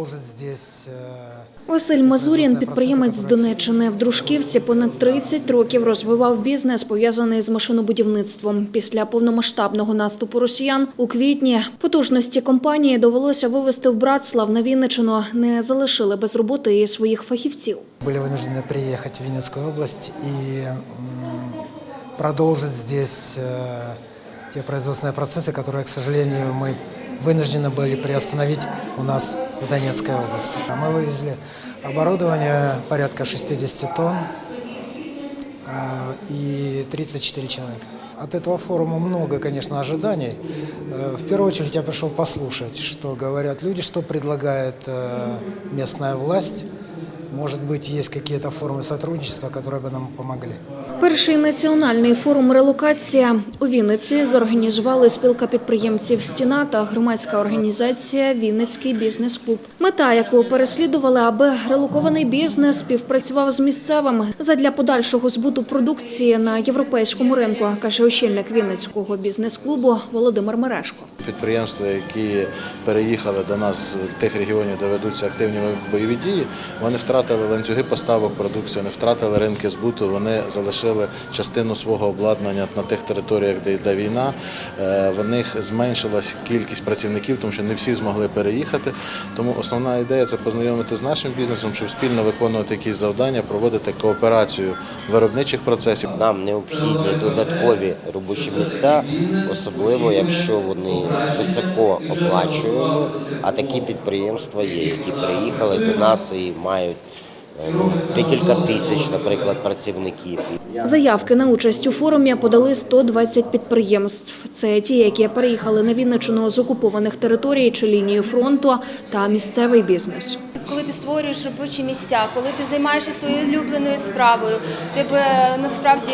Продолжить здесь э, Василь Мазурін, підприємець з Донеччини. В Дружківці понад 30 років розвивав бізнес, пов'язаний з машинобудівництвом. Після повномасштабного наступу росіян у квітні потужності компанії довелося вивезти в Братслав на Вінниччину. Не залишили без роботи і своїх фахівців. были вынуждены приехать в Винницкую область и м, продолжить здесь э, те производственные процессы, которые, к сожалению, мы вынуждены были приостановить у нас В Донецкой области. А Мы вывезли оборудование порядка 60 тонн а, и 34 человека. От этого форума много, конечно, ожиданий. Э, В первую очередь я пришел послушать, что говорят люди, что предлагает э, местная власть. Может быть, есть какие-то формы сотрудничества, которые бы нам помогли. Перший національний форум релокація у Вінниці зорганізували спілка підприємців Стіна та громадська організація Вінницький бізнес-клуб. Мета, яку переслідували, аби релокований бізнес співпрацював з місцевими задля подальшого збуту продукції на європейському ринку, каже очільник Вінницького бізнес-клубу Володимир Мерешко. Підприємства, які переїхали до нас з тих регіонів, де ведуться активні бойові дії, вони втратили ланцюги поставок продукції, вони втратили ринки збуту, вони залишили частину свого обладнання на тих територіях, де йде війна. Е, В них зменшилась кількість працівників, тому що не всі змогли переїхати. Тому основна ідея це познайомити з нашим бізнесом, щоб спільно виконувати якісь завдання, проводити кооперацію виробничих процесів. Нам необхідні додаткові робочі місця, особливо якщо вони високо оплачуємо. А такі підприємства є, які приїхали до нас і мають е, декілька тисяч, наприклад, працівників. Заявки на участь у форумі подали 120 підприємств. Це ті, які переїхали на Вінничину з окупованих територій чи лінію фронту та місцевий бізнес. Коли ти створюєш робочі місця, коли ти займаєшся своєю улюбленою справою, тебе насправді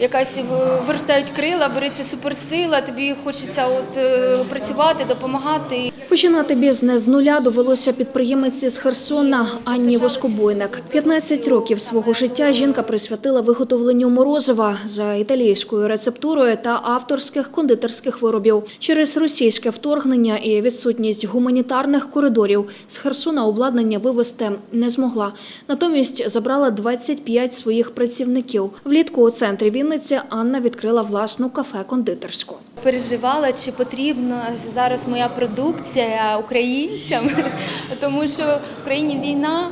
якась виростають крила, береться суперсила, тобі хочеться от е, працювати, допомагати. Починати бізнес з нуля довелося підприємиці з Херсона Анні Воскобойник. 15 років свого життя жінка присвятила виготовленню морозива за італійською рецептурою та авторських кондитерських виробів. Через російське вторгнення і відсутність гуманітарних коридорів з Херсона обладнання вивезти не змогла. Натомість забрала 25 своїх працівників. Влітку у центрі Вінниці Анна відкрила власну кафе-кондитерську. Переживала, чи потрібна зараз моя продукція українцям, тому що в країні війна.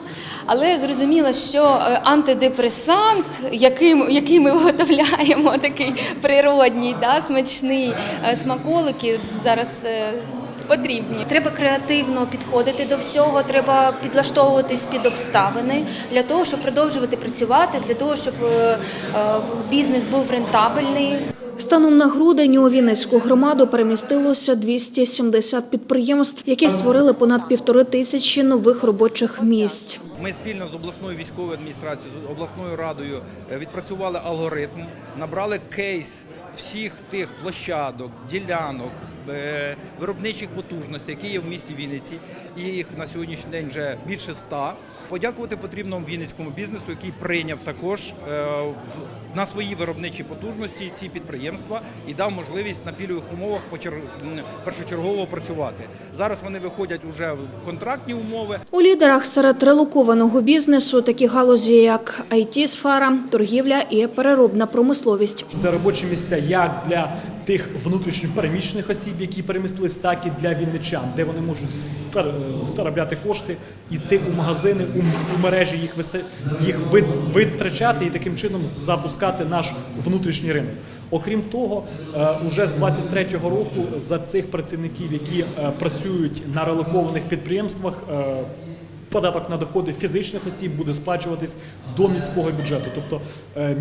Але зрозуміла, що е, антидепресант, яким, який ми виготовляємо, такий природній, да, смачний е, смаколики зараз. Потрібні. Треба креативно підходити до всього, треба підлаштовуватись під обставини для того, щоб продовжувати працювати, для того, щоб е, е, бізнес був рентабельний. Станом на грудень у Вінницьку громаду перемістилося 270 підприємств, які створили понад півтори тисячі нових робочих місць. Ми спільно з обласною військовою адміністрацією, з обласною радою е, відпрацювали алгоритм, набрали кейс всіх тих площадок, ділянок, виробничих потужностей, які є в місті Вінниці. І їх на сьогоднішній день вже більше ста. Подякувати потрібно вінницькому бізнесу, який прийняв також е, в- на свої виробничі потужності ці підприємства і дав можливість на пільових умовах першочергово працювати. Зараз вони виходять уже в контрактні умови. У лідерах серед релокованого бізнесу такі галузі, як IT-сфера, торгівля і переробна промисловість. Це робочі місця як для тих внутрішньо переміщених осіб, які перемістились, так і для вінничан, де вони можуть заробляти кошти, йти у магазини, у, мережі їх вести, їх ви- витрачати і таким чином запускати наш внутрішній ринок. Окрім того, е, уже з 23-го року за цих працівників, які е, працюють на релокованих підприємствах. Податок на доходи фізичних осіб буде сплачуватись до міського бюджету, тобто е,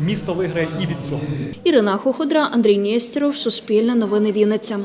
місто виграє і від цього. Ірина Хоходра, Андрій Нєстєров, Суспільне новини Вінниця.